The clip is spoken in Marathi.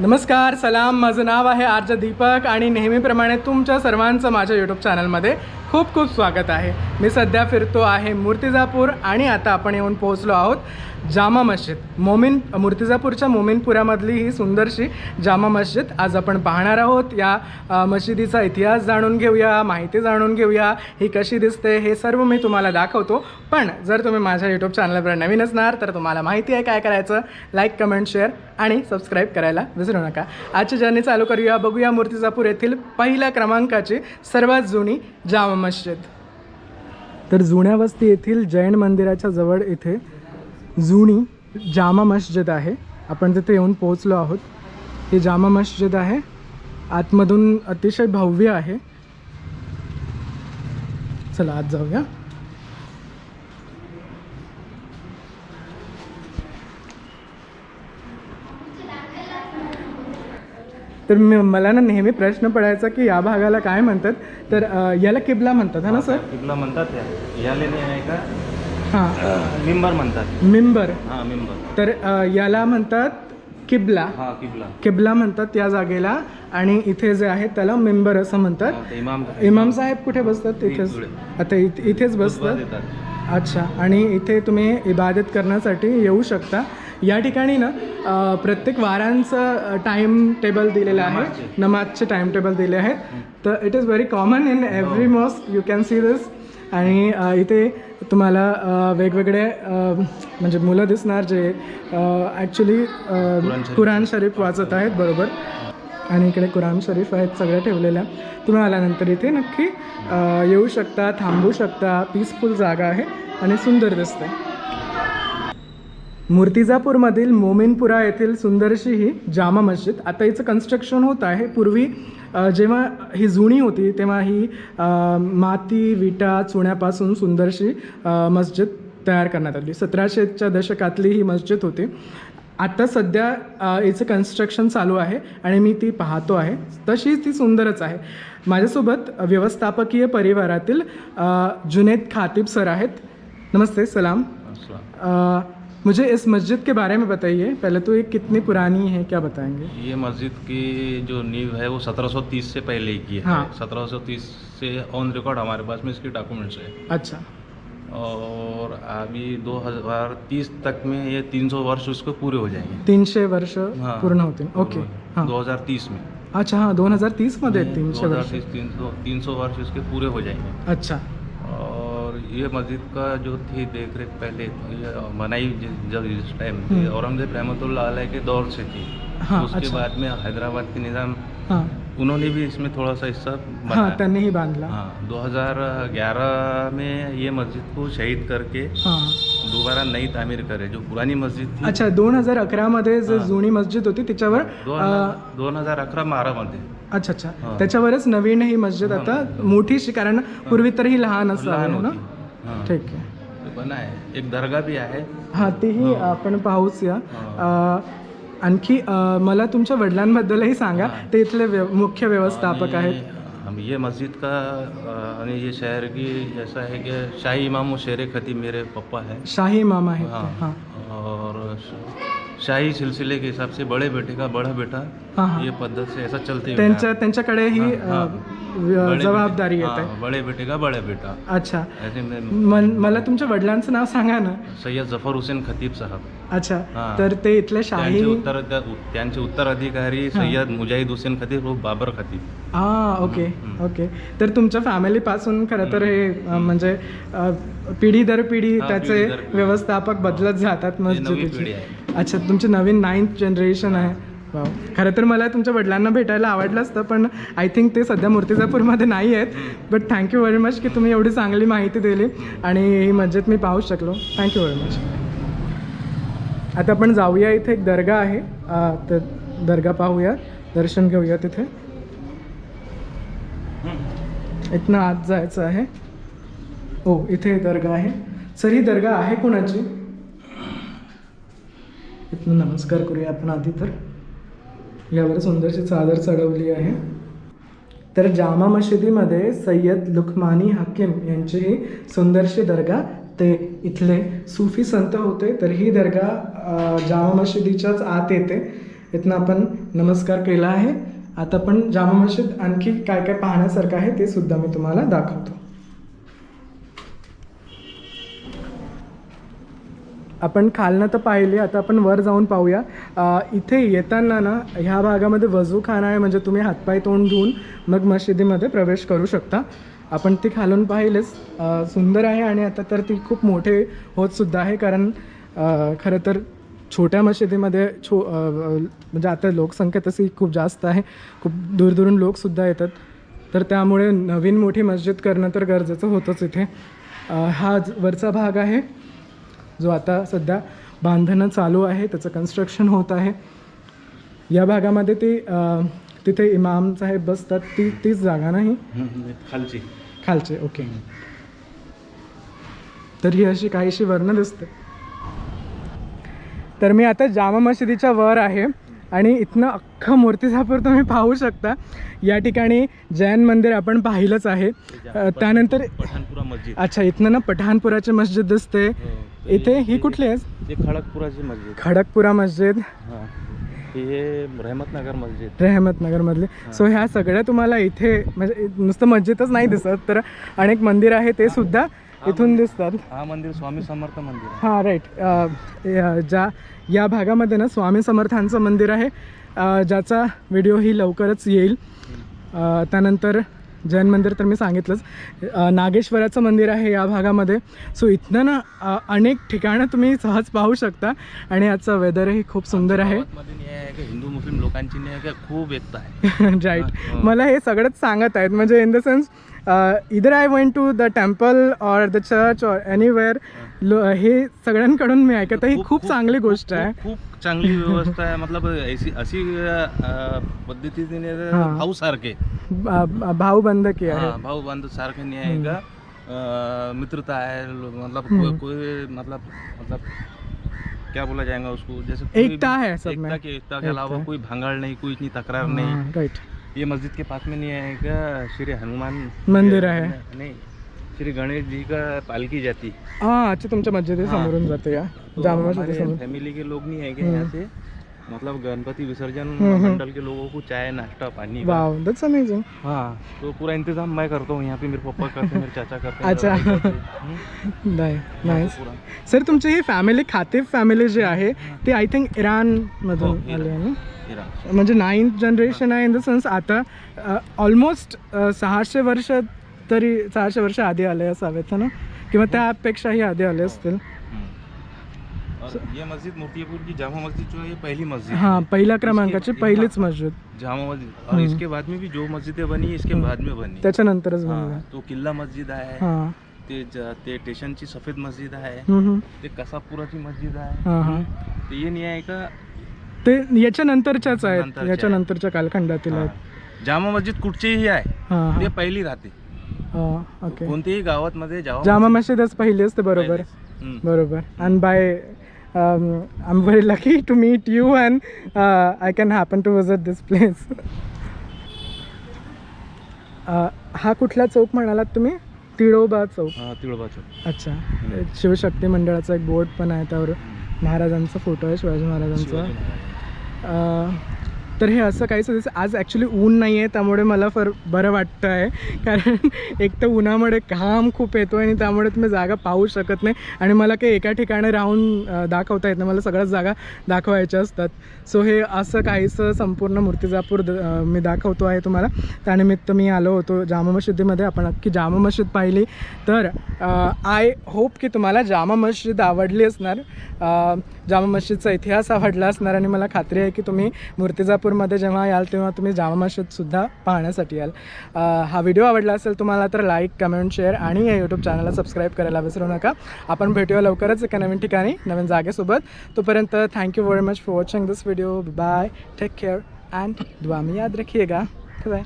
नमस्कार सलाम. माझं नाव आहे आर्ज दीपक आणि नेहमीप्रमाणे तुमच्या सर्वांचं माझ्या यूट्यूब चॅनलमध्ये खूप खूप स्वागत आहे. मी सध्या फिरतो आहे मूर्तिजापूर आणि आता आपण येऊन पोहोचलो आहोत जामा मस्जिद. मोमीन मूर्तिजापूरच्या मोमीनपुरामधली ही सुंदरशी जामा मस्जिद आज आपण पाहणार आहोत. या मशिदीचा इतिहास जाणून घेऊया माहिती जाणून घेऊया. ही कशी दिसते हे सर्व मी तुम्हाला दाखवतो. पण जर तुम्ही माझ्या यूट्यूब चॅनलवर नवीन असणार तर तुम्हाला माहिती आहे काय करायचं. लाईक कमेंट शेअर आणि सबस्क्राईब करायला विसरू नका. आजची जर्नी चालू करूया. बघूया मूर्तिजापूर येथील पहिल्या क्रमांकाची सर्वात जुनी जामा मस्जिद. तर जुन्या वस्ती येथील जैन मंदिराच्या जवळ इथे जुनी जामा मस्जिद आहे. आपण तिथे येऊन पोहोचलो आहोत. ही जामा मस्जिद आहे. आतमधून अतिशय भव्य आहे. चला आत जाऊया. तर मी मला ना नेहमी प्रश्न पडायचा की या भागाला काय म्हणतात? तर याला किबला म्हणतात हा ना सर? किबला म्हणतात या लेणी आहे का? हां. मिंबर म्हणतात. मिंबर. हा मिंबर. तर अ, याला म्हणतात किबला. हा किबला. किबला म्हणतात या जागेला आणि इथे जे आहे त्याला मेंबर असं म्हणतात. हा, ते इमाम इमाम साहेब कुठे बसतात? इथेच पुढे. आता इथे इथेच बसतात. देतात. अच्छा. आणि इथे तुम्ही इबादत करण्यासाठी येऊ शकता. या ठिकाणी ना अ, प्रत्येक वारांचं टाईम टेबल दिलेलं आहे. नमाजचे. टाईम टेबल दिले आहेत. तर it is very common in every mosque you can see this आणि इथे तुम्हाला वेगवेगळे म्हणजे मुलं दिसणार जे ॲक्च्युली. कुराण शरीफ. वाचत आहेत बरोबर. आणि इकडे कुराण शरीफ आहेत सगळ्या ठेवलेल्या. तुम्ही आल्यानंतर इथे नक्की येऊ शकता थांबू शकता. पीसफुल जागा आहे आणि सुंदर दिसते. मूर्तिजापूरमधील मोमिनपुरा येथील सुंदरशी ही जामा मस्जिद. आता हिचं कन्स्ट्रक्शन होत आहे. पूर्वी जेव्हा ही जुनी होती तेव्हा ही माती विटा चुन्यापासून सुंदरशी मस्जिद तयार करण्यात आली. सतराशेच्या दशकातली ही मस्जिद होती. आता सध्या हिचं कन्स्ट्रक्शन चालू आहे आणि मी ती पाहतो आहे. तशी ती सुंदरच आहे. माझ्यासोबत व्यवस्थापकीय परिवारातील जुनेद खातिब सर आहेत. नमस्ते सलाम. मुझे इस मस्जिद के बारे में बताइए। पहले तो ये कितनी पुरानी है क्या बताएँगे? ये मस्जिद की जो नींव है वो 1730 से पहले की है। हाँ। 1730 से ऑन रिकॉर्ड हमारे पास में इसकी डॉक्यूमेंट्स है। अच्छा। और अभी 2030 तक में ये 300 वर्ष उसको पूरे हो जाएँगे। तीनशे वर्ष हाँ। पूर्ण होतील ओके। हाँ। 2030 में। अच्छा हाँ दोन हज़ार तीसमध्ये तीनशे वर्ष। 2030 300 300 वर्ष इसके पूरे हो जाएँगे। अच्छा। ये मस्जिद का जो थी देख रेख पहले जि- जब इस टाइम। औरंगजेब रहमतुल्लाह अलैह के दौर से थी। हाँ, उसके अच्छा। बाद में हैदराबाद के निज़ाम हां। उन्होंने भी इसमें थोड़ा सा हिस्सा हां बनाया त्यांनीही बांधला। हाँ 2011 में ये मस्जिद को शहीद करके हां। दोबारा नई तामीर करे जो पुरानी मस्जिद थी। अच्छा दोन हजार अकरामध्ये जे हां. जुनी मस्जिद होती त्याच्यावर दोन अ, दोन हजार अकरा बारामध्ये अच्छा अच्छा। हां. त्याच्यावरच नवीन ही मस्जिद आता मोठीशी कारण पूर्वी तर ही लहान लहान असावी ना? होती. हाँ, ठीक आहे. तो बना है एक दरगाह भी है हां तीही हां. आपण पाहूच या आणखी अ, मला तुमच्या वडिलांबद्दलही सांगा. ते इथले व्यव- मुख्य व्यवस्थापक आणि आहेत. हम ये मस्जिद का अ, आणि ये शहर की ऐसा है कि शाही इमाम शेर खतीब मेरे पप्पा हैं. शाही इमाम आहेत हाँ. ते. हां. और श- शाही सिलसिले के हिसाब से बड़े बेटे का बड़ा बेटा हां हां। ये पद्धत से ऐसा चलते हुए त्यांच्या त्यांच्याकडे ही अ, जबाबदारी येत. आहे हाँ, बड़े बेटे का बड़ा बेटा। अच्छा। ऐसे में मन मला तुमच्या वडिलांचं नाव सांगा ना. सय्यद जफर हुसेन खतीब साहब। अच्छा हां. तर ते इथले शाही त्यांचे उत्तर त्यांचे उत्तराधिकारी सय्यद मुजाहिद हुसेन खतीब व बाबर खतीब. हा ओके. ओके. तर तुमच्या फॅमिलीपासून खरं तर हे अ, म्हणजे अ, पिढी दर पिढी हा, त्याचे पिढी दर पिढी. व्यवस्थापक बदलत जातात ही नवी मस्जिदीची. आहे. अच्छा तुमची नवीन नाईन्थ जनरेशन आहे. वाव. खरं तर मला तुमच्या वडिलांना भेटायला आवडलं असतं पण आय थिंक ते सध्या मूर्तिजापूरमध्ये नाही आहेत. बट थँक्यू व्हेरी मच की तुम्ही एवढी चांगली माहिती दिली आणि ही मस्जिद मी पाहू शकलो. थँक्यू व्हेरी मच आता आपण जाऊया इथे एक दर्गा आहे. तर दर्गा पाहूया दर्शन घेऊया तिथे. इथनं आत जायचं आहे. हो इथे दर्गा आहे. सर ही दर्गा आहे कोणाची? इथनं नमस्कार करूया आपण आधी तर. यावर सुंदरशी चादर चढवली आहे. तर जामा मशिदीमध्ये सय्यद लुखमानी हकीम यांची ही सुंदरशी दर्गा ते इथले सुफी संत होते तर ही दर्गा जामा मशिदीच्याच आत येते. इथनं आपण नमस्कार केला आहे. आता पण जामा मशीद आणखी काय काय पाहण्यासारखं आहे ते सुद्धा मी तुम्हाला दाखवतो. आपण खालनं तर पाहिले आता आपण वर जाऊन पाहूया. इथे येताना ना ह्या भागामध्ये वजू खाना आहे म्हणजे तुम्ही हातपाय तोंड धुवून मग मशिदीमध्ये प्रवेश करू शकता. आपण ती खालून पाहिलेच. सुंदर आहे आणि आता तर ती खूप मोठे होतसुद्धा आहे कारण खरं तर छोट्या मशिदीमध्ये छो म्हणजे आता लोकसंख्या तशी खूप जास्त आहे. खूप दूरदूरून लोकसुद्धा येतात. तर त्यामुळे नवीन मोठी मस्जिद करणं तर गरजेचं होतंच इथे. हा वरचा भाग आहे जो आता सध्या बांधणं चालू आहे त्याचं कन्स्ट्रक्शन होत आहे. या भागामध्ये ती तिथे इमाम साहेब बसतात ती तीच जागा नाही खालची. खालचे ओके. तर ही अशी काहीशी वर्ण दिसते. तर मी आता जामा मशिदीच्या वर आहे आणि इथनं अख्खं मूर्तिजापूर तुम्ही पाहू शकता. या ठिकाणी जैन मंदिर आपण पाहिलंच आहे. त्यानंतर पठाणपुरा मस्जिद. अच्छा इथनं ना पठाणपुराची मस्जिद दिसते. इथे ही कुठली आहे? खडकपुराची मस्जिद. खडकपुरा मस्जिद. हां हे. रहमतनगर मस्जिद रहमतनगरमधले सो ह्या सगळ्या तुम्हाला इथे म्हणजे नुसतं मस्जिदच नाही दिसत तर अनेक मंदिर आहे ते सुद्धा इथून दिसतात. हा मंदिर स्वामी समर्थ मंदिर हां राईट ज्या या भागामध्ये ना स्वामी समर्थांचं मंदिर आहे. ज्याचा व्हिडिओ ही लवकरच येईल. त्यानंतर जैन मंदिर तर मी सांगितलंच. नागेश्वराचं मंदिर आहे या भागामध्ये. सो इथनं ना अनेक ठिकाणं तुम्ही सहज पाहू शकता. आणि आजचं वेदरही खूप सुंदर आहे. हिंदू मुस्लिम लोकांची खूप एकता आहे. राईट हा. मला हे सगळंच सांगत आहेत. म्हणजे in the sense either I went to the temple or the church or anywhere हे सगळ्यांकडून मी ऐकत आहे. ही खूप चांगली गोष्ट आहे. खूप चांगली व्यवस्था आहे. मतलब ऐसी अशी अ, पद्धतीने हां. भाऊ सारखे भाऊ बंद की आहे. भाऊ बांधव सारखे नाही आहे का? अ, मित्रता है लो- मतलब हम्म. कोई, कोई मतलब मतलब क्या बोला जाएगा उसको? जैसे कोई एकता भी- है सब में। एकता के एकता के एकता अलावा है। कोई भंगाड़ नहीं कोई इतनी तकरार नहीं। राईट ये मस्जिद के पास में नहीं आएगा श्री हनुमान मंदिर है। नहीं श्री गणेश जी का पालकी जाती हां अच्छा तुमच्या मस्जिदी हां. समोरून जाते जामा हमारे मस्जिदी समोर फैमिली के लोग नहीं है हम्म. यहाँ से मतलब गणपति विसर्जन. मंडल के लोगों को चाय नाश्ता पानी का दॅट्स अमेझिंग हाँ तो पूरा इंतजाम मैं करता हूँ यहाँ पे मेरे पापा करते हैं मेरे चाचा करते हैं अच्छा. हैं. नाईस. सर तुमची ही फॅमिली खातीफ फॅमिली जी आहे ती आय थिंक इराणमधून हो, आली आहे ना इराण. म्हणजे नाईन्थ जनरेशन आहे इन द सेन्स आता ऑलमोस्ट सहाशे वर्ष तरी सहाशे वर्ष आधी आले असावेत ना? किंवा त्यापेक्षाही आधी आले असतील. ये मस्जिद की जामा मस्जिद जो है ये पहली मस्जिद हां। पहिल्या क्रमांकाची पहिलीच मस्जिद. जामा मस्जिद। और हम्म. इसके बाद में भी जो मस्जिदें बनी इसके. बाद में बनी। त्याच्यानंतरच बनलं. तो किल्ला मस्जिद आहे ते ते स्टेशनची सफेद मस्जिद आहे. ते कसापुराची मस्जिद आहे हां ते नाही आहे का ते याच्या नंतरच्याच आहेत. नंतरच्या याच्या आहेत. नंतरच्या कालखंडातील आहेत. हा. जामा मस्जिद कुठचीही आहे हां ते पहिली राहते. हां ओके. कोणत्याही गावात मध्ये जामा मस्जिदच पहिली असते बरोबर. बरोबर. And by I am very lucky to meet you and I can happen to visit this place हा कुठला चौक म्हणालात तुम्ही? तिळोबा चौक. हा, तिळोबा चौक. अच्छा. शिवशक्ती मंडळाचा एक बोर्ड पण आहे त्यावर महाराजांचा फोटो आहे शिवाजी महाराजांचा. तर हे असं काहीच दिसं आज ॲक्च्युली ऊन नाही आहे त्यामुळे मला फर बरं वाटतं आहे कारण एक तर उन्हामुळे घाम खूप येतो आणि त्यामुळे तुम्ही जागा पाहू शकत नाही. आणि मला काही एका ठिकाणी राहून दाखवता येत नाही. मला सगळ्याच जागा दाखवायच्या असतात. सो हे असं काहीसं संपूर्ण मूर्तिजापूर द- मी दाखवतो आहे तुम्हाला. त्यानिमित्त मी आलो होतो जामा मशिदीमध्ये. आपण अख्खी जामा मशीद पाहिली. तर आय होप की तुम्हाला जामा मशीद आवडली असणार. जामा मस्जिदचा इतिहास आवडला असणार आणि मला खात्री आहे की तुम्ही मूर्तिजापूरमध्ये जेव्हा याल तेव्हा तुम्ही जामा मस्जिदसुद्धा पाहण्यासाठी याल. हा व्हिडिओ आवडला असेल तुम्हाला तर लाईक कमेंट शेअर आणि या यूट्यूब चॅनलला सबस्क्राईब करायला विसरू नका. आपण भेटूया लवकरच एका नवीन ठिकाणी नवीन जागेसोबत. तोपर्यंत thank you very much for watching this video bye take care and दुआ मी याद रखिएगा. बाय